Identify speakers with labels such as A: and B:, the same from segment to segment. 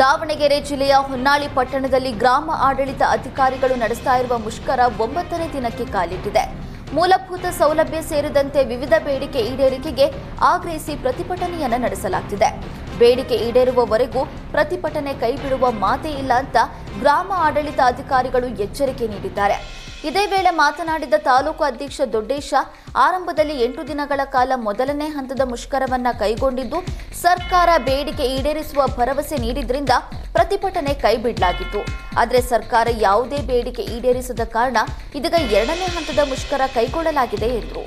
A: ದಾವಣಗೆರೆ ಜಿಲ್ಲೆಯ ಹೊನ್ನಾಳಿ ಪಟ್ಟಣದಲ್ಲಿ ಗ್ರಾಮ ಆಡಳಿತ ಅಧಿಕಾರಿಗಳು ನಡೆಸ್ತಾ ಇರುವ ಮುಷ್ಕರ ಒಂಬತ್ತನೇ ದಿನಕ್ಕೆ ಕಾಲಿಟ್ಟಿದೆ. ಮೂಲಭೂತ ಸೌಲಭ್ಯ ಸೇರಿದಂತೆ ವಿವಿಧ ಬೇಡಿಕೆ ಈಡೇರಿಕೆಗೆ ಆಗ್ರಹಿಸಿ ಪ್ರತಿಭಟನೆಯನ್ನು ನಡೆಸಲಾಗ್ತಿದೆ. ಬೇಡಿಕೆ ಈಡೇರುವವರೆಗೂ ಪ್ರತಿಭಟನೆ ಕೈಬಿಡುವ ಮಾತೇ ಇಲ್ಲ ಅಂತ ಗ್ರಾಮ ಆಡಳಿತ ಅಧಿಕಾರಿಗಳು ಎಚ್ಚರಿಕೆ ನೀಡಿದ್ದಾರೆ. ಇದೇ ವೇಳೆ ಮಾತನಾಡಿದ ತಾಲೂಕು ಅಧ್ಯಕ್ಷ ದೊಡ್ಡೇಶ, ಆರಂಭದಲ್ಲಿ ಎಂಟು ದಿನಗಳ ಕಾಲ ಮೊದಲನೇ ಹಂತದ ಮುಷ್ಕರವನ್ನ ಕೈಗೊಂಡಿದ್ದು, ಸರ್ಕಾರ ಬೇಡಿಕೆ ಈಡೇರಿಸುವ ಭರವಸೆ ನೀಡಿದ್ರಿಂದ ಪ್ರತಿಭಟನೆ ಕೈಬಿಡಲಾಗಿತ್ತು. ಆದರೆ ಸರ್ಕಾರ ಯಾವುದೇ ಬೇಡಿಕೆ ಈಡೇರಿಸದ ಕಾರಣ ಇದೀಗ ಎರಡನೇ ಹಂತದ ಮುಷ್ಕರ ಕೈಗೊಳ್ಳಲಾಗಿದೆ ಎಂದರು.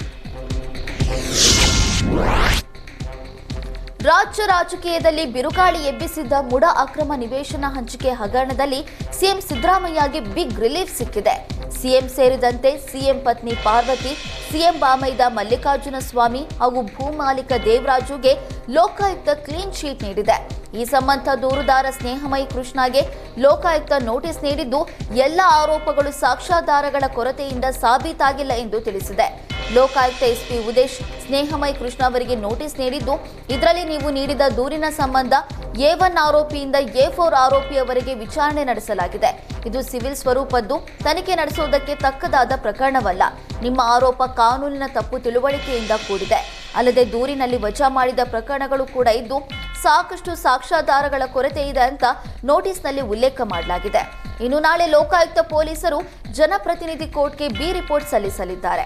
A: ರಾಜ್ಯ ರಾಜಕೀಯದಲ್ಲಿ ಬಿರುಗಾಳಿ ಎಬ್ಬಿಸಿದ್ದ ಮುಡ ಅಕ್ರಮ ನಿವೇಶನ ಹಂಚಿಕೆ ಹಗರಣದಲ್ಲಿ ಸಿಎಂ ಸಿದ್ದರಾಮಯ್ಯಗೆ ಬಿಗ್ ರಿಲೀಫ್ ಸಿಕ್ಕಿದೆ. ಸಿಎಂ ಸೇರಿದಂತೆ ಸಿಎಂ ಪತ್ನಿ ಪಾರ್ವತಿ, ಸಿಎಂ ಬಾಮೈದ ಮಲ್ಲಿಕಾರ್ಜುನ ಸ್ವಾಮಿ ಹಾಗೂ ಭೂಮಾಲೀಕ ದೇವರಾಜುಗೆ ಲೋಕಾಯುಕ್ತ ಕ್ಲೀನ್ ಶೀಟ್ ನೀಡಿದೆ. ಈ ಸಂಬಂಧ ದೂರುದಾರ ಸ್ನೇಹಮಯಿ ಕೃಷ್ಣಗೆ ಲೋಕಾಯುಕ್ತ ನೋಟಿಸ್ ನೀಡಿದ್ದು, ಎಲ್ಲ ಆರೋಪಗಳು ಸಾಕ್ಷ್ಯಾಧಾರಗಳ ಕೊರತೆಯಿಂದ ಸಾಬೀತಾಗಿಲ್ಲ ಎಂದು ತಿಳಿಸಿದೆ. ಲೋಕಾಯುಕ್ತ ಎಸ್ಪಿ ಉದೇಶ್ ಸ್ನೇಹಮಯ್ ಕೃಷ್ಣ ಅವರಿಗೆ ನೋಟಿಸ್ ನೀಡಿದ್ದು, ಇದರಲ್ಲಿ ನೀವು ನೀಡಿದ ದೂರಿನ ಸಂಬಂಧ ಎ ಒನ್ ಆರೋಪಿಯಿಂದ ಎ ಫೋರ್ ಆರೋಪಿಯವರೆಗೆ ವಿಚಾರಣೆ ನಡೆಸಲಾಗಿದೆ. ಇದು ಸಿವಿಲ್ ಸ್ವರೂಪದ್ದು, ತನಿಖೆ ನಡೆಸುವುದಕ್ಕೆ ತಕ್ಕದಾದ ಪ್ರಕರಣವಲ್ಲ. ನಿಮ್ಮ ಆರೋಪ ಕಾನೂನಿನ ತಪ್ಪು ತಿಳುವಳಿಕೆಯಿಂದ ಕೂಡಿದೆ. ಅಲ್ಲದೆ ದೂರಿನಲ್ಲಿ ವಜಾ ಮಾಡಿದ ಪ್ರಕರಣಗಳು ಕೂಡ ಇದ್ದು, ಸಾಕಷ್ಟು ಸಾಕ್ಷ್ಯಾಧಾರಗಳ ಕೊರತೆ ಇದೆ ಅಂತ ನೋಟಿಸ್ನಲ್ಲಿ ಉಲ್ಲೇಖ ಮಾಡಲಾಗಿದೆ. ಇನ್ನು ನಾಳೆ ಲೋಕಾಯುಕ್ತ ಪೊಲೀಸರು ಜನಪ್ರತಿನಿಧಿ ಕೋರ್ಟ್ಗೆ ಬಿ ರಿಪೋರ್ಟ್ ಸಲ್ಲಿಸಲಿದ್ದಾರೆ.